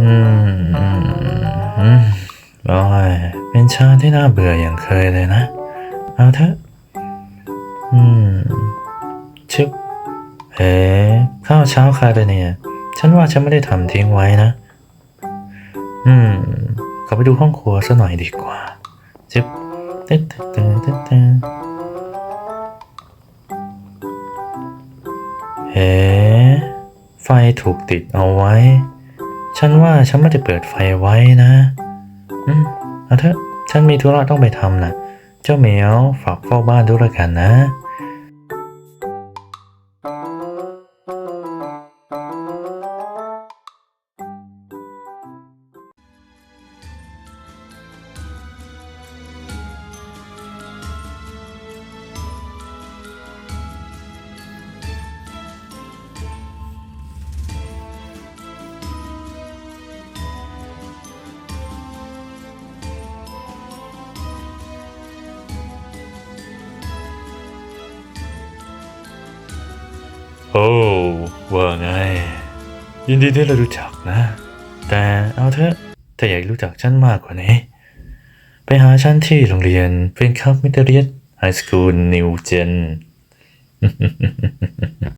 อืมอืมอืมโอ้ยเป็นชาที่น่าเบื่ออย่างเคยเลยนะ เอาเถอะ อืม ชึบเอ๋ข้าวเช้าใครเลยเนี่ย ฉันว่าฉันไม่ได้ทำทิ้งไว้นะ อืมกลับไปดูห้องครัวซะหน่อยดีกว่าชึบเตึ๊ดตึ๊ดตึ๊ดตึ๊ดเอ๋ไฟถูกติดเอาไว้ ฉันว่าฉันไม่ได้เปิดไฟไว้นะ อืมเอาเถอะ ฉันมีธุระต้องไปทำนะเจ้าเหมียวฝากเฝ้าบ้านด้วยละกันนะ โอ้ว่าไง ยินดีที่เรารู้จักนะ แต่เอาเถอะถ้าอยากรู้จักฉันมากกว่านี้ ไปหาฉันที่โรงเรียนเฟนคับมิเตเรียสไฮสคูลนิวเจน